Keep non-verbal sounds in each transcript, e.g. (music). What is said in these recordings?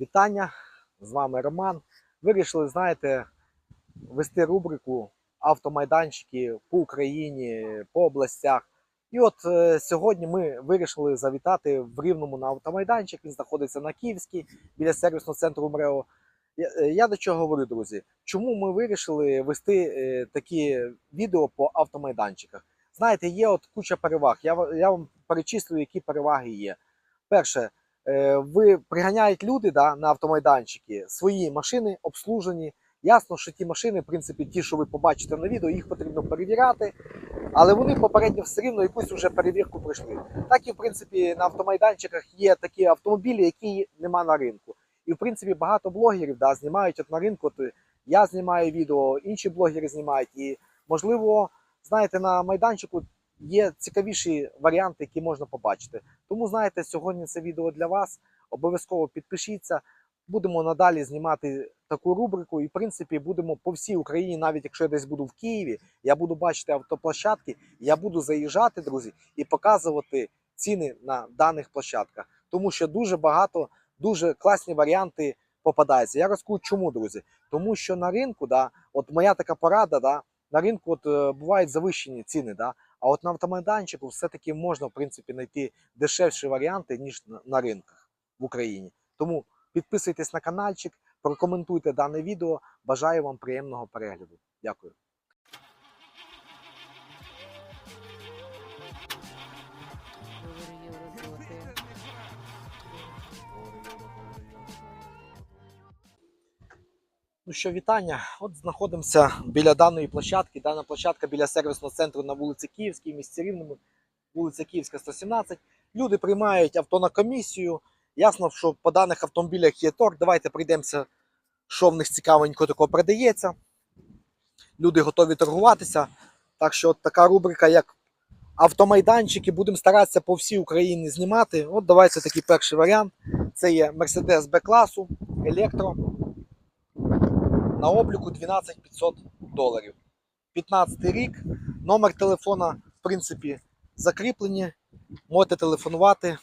Вітання! З вами Роман. Вирішили, знаєте, вести рубрику автомайданчики по Україні, по областях. І от е, сьогодні ми вирішили завітати в Рівному на автомайданчик. Він знаходиться на Київській біля сервісного центру МРЕО. Я, е, я до чого говорю, друзі? Чому ми вирішили вести е, такі відео по автомайданчиках? Знаєте, є от куча переваг. Я, я вам перечислю, які переваги є. Перше, ви приганяють люди да, на автомайданчики свої машини обслужені. Ясно, що ті машини, в принципі, ті, що ви побачите на відео, їх потрібно перевіряти, але вони попередньо все рівно якусь вже перевірку пройшли. Так і в принципі на автомайданчиках є такі автомобілі, які нема на ринку. І в принципі багато блогерів да, знімають от на ринку. От я знімаю відео, інші блогери знімають. І можливо, знаєте, на майданчику є цікавіші варіанти, які можна побачити. Тому знаєте, сьогодні це відео для вас. Обов'язково підпишіться. Будемо надалі знімати таку рубрику, і в принципі будемо по всій Україні, навіть якщо я десь буду в Києві, я буду бачити автоплощадки, я буду заїжджати, друзі, і показувати ціни на даних площадках, тому що дуже багато, дуже класні варіанти попадаються. Я розкажу, чому, друзі? Тому що на ринку, да, от моя така порада, да, на ринку от, е, бувають завищені ціни, да, а от на автомайданчику все-таки можна в принципі знайти дешевші варіанти, ніж на, ринках в Україні. Тому підписуйтесь на каналчик, прокоментуйте дане відео. Бажаю вам приємного перегляду. Дякую. Ну що, вітання. От знаходимося біля даної площадки. Дана площадка біля сервісного центру на вулиці Київській, місті Рівному, вулиця Київська, 117. Люди приймають авто на комісію. Ясно, що по даних автомобілях є торг. Давайте прийдемося, що в них цікавенько такого продається. Люди готові торгуватися. Так що от така рубрика, як автомайданчики, будемо старатися по всій Україні знімати. От давайте такий перший варіант. Це є Mercedes B-класу, електро на обліку 12 500 доларів. 15 рік. Номер телефона, в принципі, закріплені. Можете телефонувати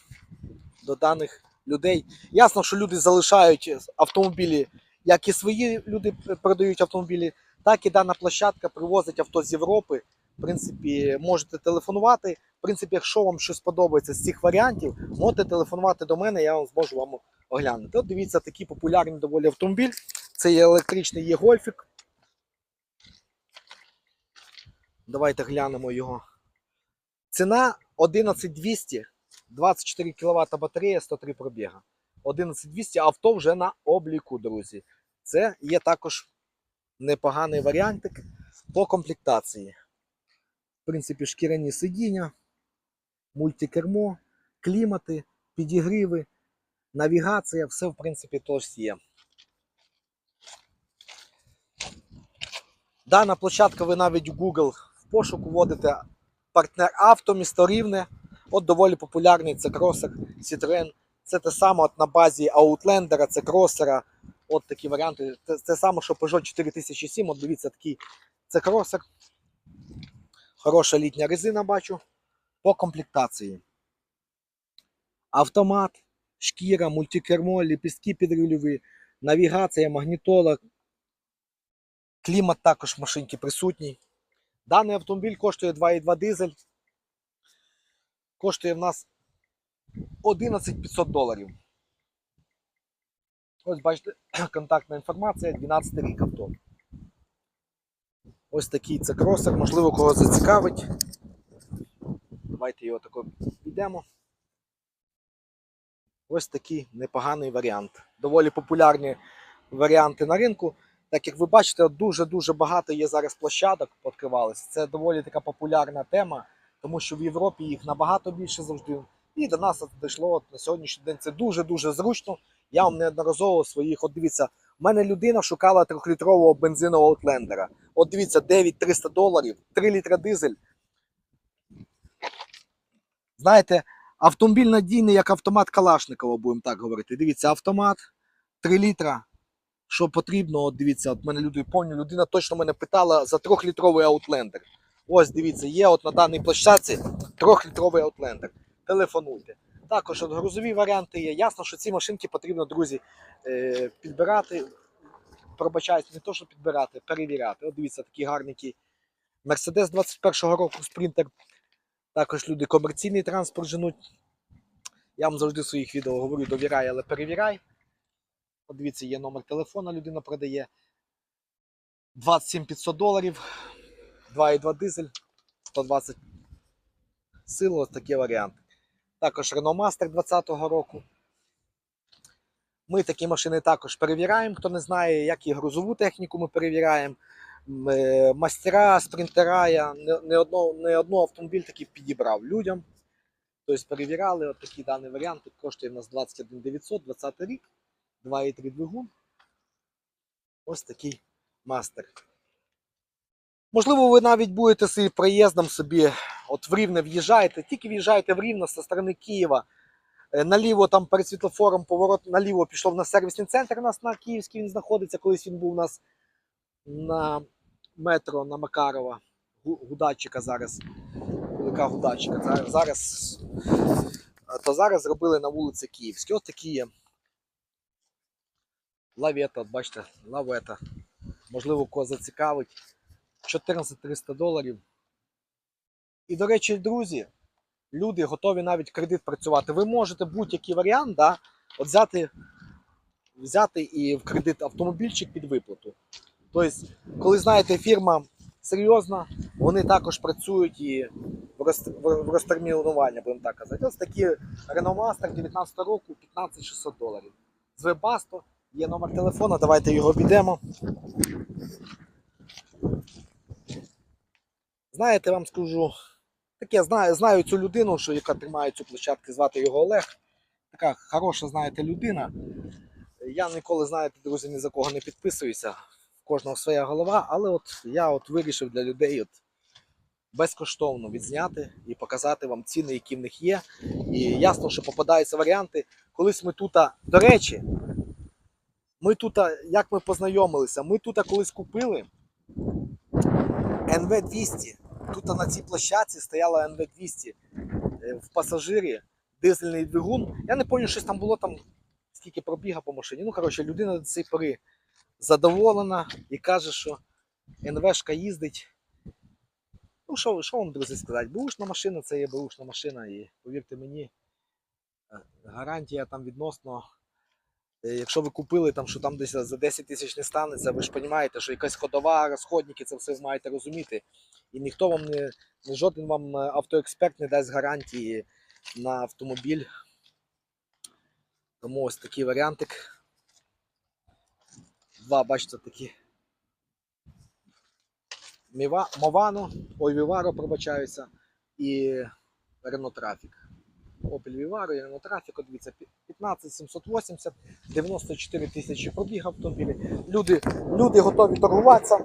до даних людей. Ясно, що люди залишають автомобілі, як і свої люди продають автомобілі, так і дана площадка привозить авто з Європи. В принципі, можете телефонувати. В принципі, якщо вам щось подобається з цих варіантів, можете телефонувати до мене, я вам зможу вам оглянути. От дивіться, такий популярний доволі автомобіль. Це є електричний є гольфік. Давайте глянемо його. Ціна 11200, 24 кВт батарея, 103 пробіга. 11200 авто вже на обліку, друзі. Це є також непоганий варіантик по комплектації. В принципі, шкіряні сидіння, мультикермо, клімати, підігріви, навігація, все в принципі теж є. Дана площадка, ви навіть в Google в пошук вводите партнер авто, місто Рівне. От доволі популярний це кросер Citroen. Це те саме от на базі Outlander, це кросера. От такі варіанти. Це, це саме, що Peugeot 4007. От дивіться, такий це кросер. Хороша літня резина бачу. По комплектації. Автомат, шкіра, мультикермо, ліпістки підрульові, навігація, магнітола, Клімат також в машинці присутній. Даний автомобіль коштує 2,2 дизель. Коштує в нас 11 500 доларів. Ось бачите, (clears throat) контактна інформація, 12 рік авто. Ось такий це кросер, можливо, кого зацікавить. Давайте його тако підемо. Ось такий непоганий варіант. Доволі популярні варіанти на ринку. Так як ви бачите, дуже-дуже багато є зараз площадок відкривалися. Це доволі така популярна тема, тому що в Європі їх набагато більше завжди. І до нас дійшло от на сьогоднішній день. Це дуже-дуже зручно. Я вам неодноразово своїх. От дивіться, в мене людина шукала трьохлітрового бензинового Outlander. От дивіться, 9300 доларів, 3 літра дизель. Знаєте, автомобіль надійний, як автомат Калашникова, будемо так говорити. Дивіться, автомат 3 літра що потрібно, от дивіться, от мене люди повні, людина точно мене питала за трьохлітровий Outlander. Ось дивіться, є от на даній площадці трьохлітровий Outlander. Телефонуйте. Також от грузові варіанти є. Ясно, що ці машинки потрібно, друзі, е, підбирати. Пробачаюсь, не то, що підбирати, перевіряти. От дивіться, такі гарненькі Мерседес 21-го року спринтер. Також люди комерційний транспорт женуть. Я вам завжди в своїх відео говорю, довіряй, але перевіряй. От дивіться, є номер телефона, людина продає. 27 500 доларів. 2,2 дизель, 120 сил, ось такі варіанти. Також Renault Master 20-го року. Ми такі машини також перевіряємо. Хто не знає, як і грузову техніку ми перевіряємо. Е, Мастера, спринтера, я не, одно, не одного автомобіль такий підібрав людям. Тобто перевіряли от такі дані варіанти. Коштує в нас 21 900, 20 рік, 2,3 двигун. Ось такий мастер. Можливо, ви навіть будете собі проїздом собі, от в Рівне в'їжджаєте, тільки в'їжджаєте в Рівне зі сторони Києва. Е, Наліво там перед світлофором поворот наліво пішов на сервісний центр. У нас на Київській він знаходиться. Колись він був у нас на метро на Макарова. Гу- Гудачика зараз. Велика Гудачика. Зараз, е, то зараз зробили на вулиці Київській. Ось такі є. Лавета, бачите, лавета. Можливо, кого зацікавить. 14 300 доларів. І, до речі, друзі, люди готові навіть кредит працювати. Ви можете будь-який варіант, да, от взяти, взяти і в кредит автомобільчик під виплату. Тобто, коли знаєте, фірма серйозна, вони також працюють і в роз- в- в розтермінування, будемо так казати. Ось такі Renault Master 19 року 15 600 доларів. З є номер телефона, давайте його обійдемо. Знаєте, вам скажу, таке знаю, знаю цю людину, що яка тримає цю площадку, звати його Олег. Така хороша, знаєте, людина. Я ніколи, знаєте, друзі, ні за кого не підписуюся. В кожного своя голова, але от я от вирішив для людей от безкоштовно відзняти і показати вам ціни, які в них є. І ясно, що попадаються варіанти. Колись ми тут, до речі, ми тут, як ми познайомилися, ми тут колись купили НВ-200. Тут на цій площадці стояла НВ-200 е, в пасажирі, дизельний двигун. Я не пам'ятаю, щось там було там, скільки пробіга по машині. Ну, коротше, людина до цієї пори задоволена і каже, що НВшка їздить. Ну, що, що вам, друзі, сказати? Бушна машина це є бушна машина, і повірте мені, е, гарантія там відносно. Е, Якщо ви купили там, що там десь за 10 тисяч не станеться, ви ж розумієте, що якась ходова, розходники, це все маєте розуміти. І ніхто вам не, не жоден вам е, автоексперт не дасть гарантії на автомобіль. Тому ось такий варіантик. Два, бачите, такі. Міва, Мовану, ой, Віваро, пробачаюся, і Renault Traffic. Opel Vivaro Renault Traffic, дивіться, 15 780, 94 тисячі пробіг автомобілі. Люди, люди готові торгуватися.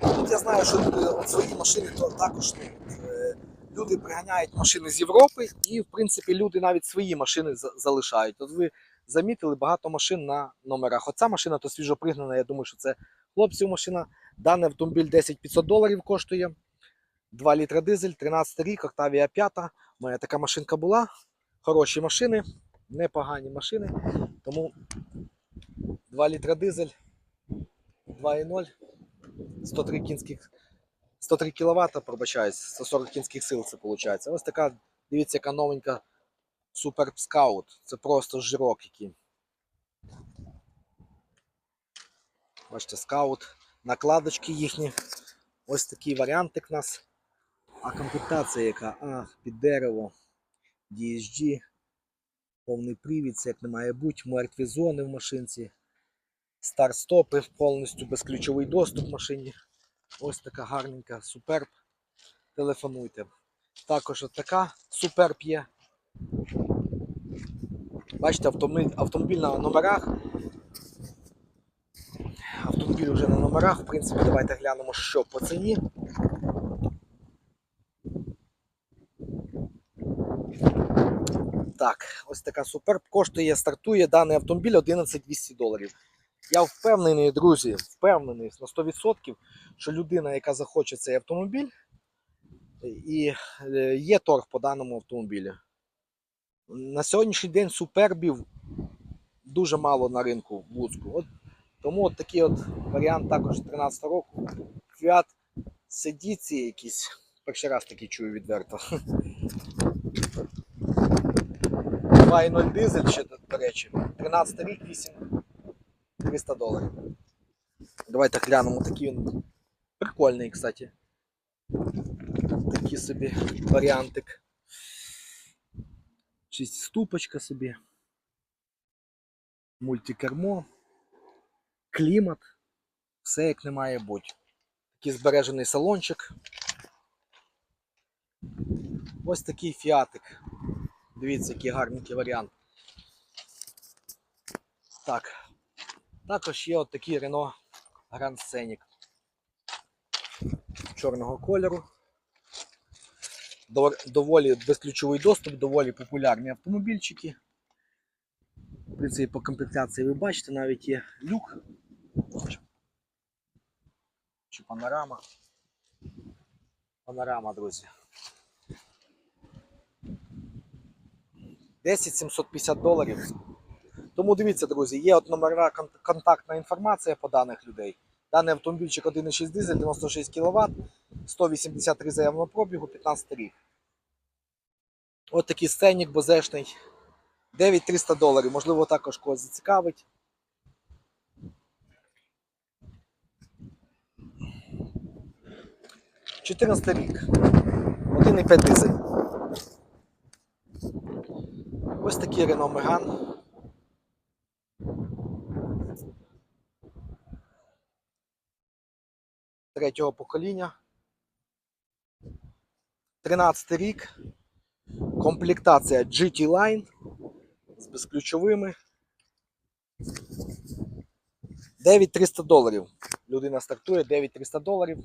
Тут я знаю, що люди свої машини також ну, е, люди приганяють машини з Європи, і в принципі люди навіть свої машини залишають. От ви замітили багато машин на номерах. Оця машина то свіжо пригнана. Я думаю, що це хлопців машина. Даний автомобіль 10 500 доларів коштує. 2 літра дизель, 13 рік, Octavia 5. У мене така машинка була. Хороші машини, непогані машини. Тому 2 літра дизель, 2,0, 103 кінських 103 кВт, пробачаюсь, 140 кінських сил це виходить. Ось така, дивіться, яка новенька Super Scout. Це просто жирок який. Бачите, скаут, накладочки їхні. Ось такий варіантик у нас. А комплектація яка? А, під дерево, DSG, повний привід, це як не має бути, мертві зони в машинці, старт-стопи, повністю безключовий доступ в машині. Ось така гарненька суперб. Телефонуйте. Також от така суперб є. Бачите, автомобіль на номерах. Автомобіль вже на номерах. В принципі, давайте глянемо, що по ціні. Так, ось така суперб. Коштує, стартує даний автомобіль 11 200 доларів. Я впевнений, друзі, впевнений на 100%, що людина, яка захоче цей автомобіль, І е, є торг по даному автомобілі. На сьогоднішній день супербів дуже мало на ринку в Луцьку. От, тому от такий от варіант також 13 року. Fiat Сидіці якісь. Перший раз такий чую відверто. 2.0 дизель ще, до речі. 13 рік, 8 300 доларів. Давайте глянемо такий він. Прикольний, кстати. Такий собі варіантик. Шістступочка собі. Мультикермо. Клімат. Все як не має бути. Такий збережений салончик. Ось такий фіатик. Дивіться, який гарненький варіант. Так. Також є от такий Renault Grand Scenic. Чорного кольору. Доволі безключовий доступ, доволі популярні автомобільчики. В принципі, по комплектації ви бачите, навіть є люк. Чи панорама. Панорама, друзі. 10 750 доларів. Тому дивіться, друзі, є от номерна кон- контактна інформація по даних людей. Даний автомобільчик 1,6 дизель, 96 кВт, 183 заявного пробігу, 15 рік. От такий сценік бозешний. 9300 доларів. Можливо, також когось зацікавить. Чотирнадцятий рік. 1,5 дизель. Ось такий Renault Megane. Третього покоління. 13 рік. Комплектація GT Line з безключовими. 9300 доларів. Людина стартує 9300 доларів.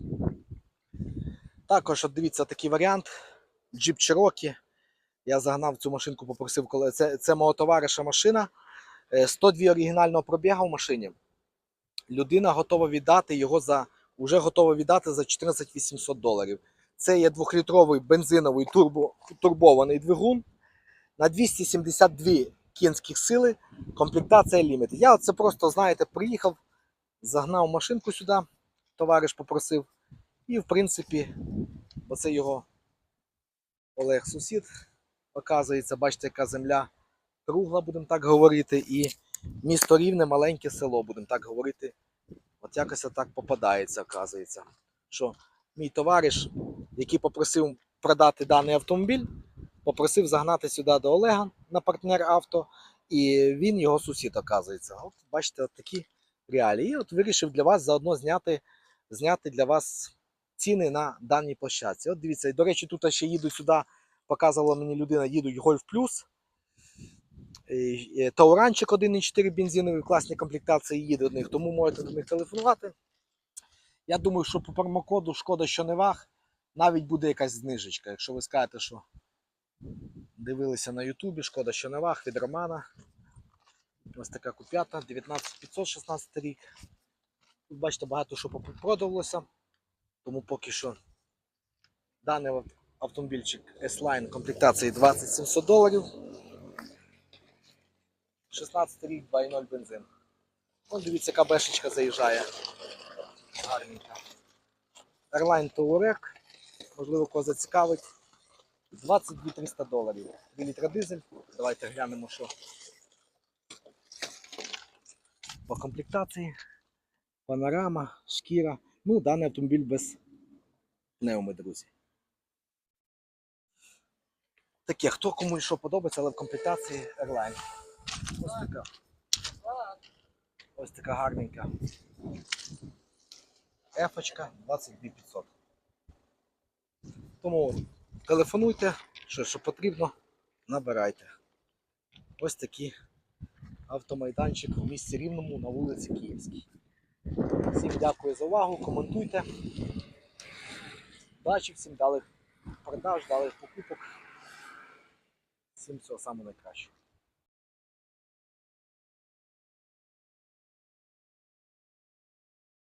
Також от дивіться такий варіант. Jeep Cherokee. Я загнав цю машинку, попросив, коли це, це мого товариша машина. Е, 102 оригінального пробігу в машині. Людина готова віддати його за вже готова віддати за 14 800 доларів. Це є двохлітровий бензиновий турбо, турбований двигун на 272 кінських сили. Комплектація Limited. Я це просто, знаєте, приїхав, загнав машинку сюди, товариш попросив. І, в принципі, оце його Олег сусід. Оказується, бачите, яка земля кругла, будемо так говорити, і місто рівне, маленьке село, будемо так говорити. От якось так попадається, оказується. Що мій товариш, який попросив продати даний автомобіль, попросив загнати сюди до Олега на партнер авто, і він його сусід, оказується. От бачите, от такі реалії. І от вирішив для вас заодно зняти, зняти для вас ціни на даній площадці. От дивіться, і до речі, тут ще їдуть сюди, показувала мені людина, їдуть Plus. Е, Тауранчик 1,4 бензиновий, класні комплектації їде до них, тому можете до них телефонувати. Я думаю, що по промокоду шкода, що не ваг, навіть буде якась знижечка. Якщо ви скажете, що дивилися на Ютубі, шкода, що не ваг від Романа. Ось така куп'ята, 19516 рік. Тут бачите, багато що продавалося, тому поки що даний автомобільчик S-Line комплектації 2700 доларів. 16 рік 2.0 бензин. Вон дивіться, яка бешечка заїжджає. Гарненька. Airline Touareg. Можливо, кого зацікавить. 22 300 доларів. 2 літра дизель. Давайте глянемо, що по комплектації. Панорама, шкіра. Ну, даний автомобіль без пневми, друзі. Таке, хто кому що подобається, але в комплектації Airline. Ось така. Ось така гарненька. Ефочка 22500. Тому телефонуйте, що, що потрібно, набирайте. Ось такий автомайданчик в місті Рівному на вулиці Київській. Всім дякую за увагу, коментуйте. Удачі, всім дали продаж, дали покупок. Всім всього самого найкращого.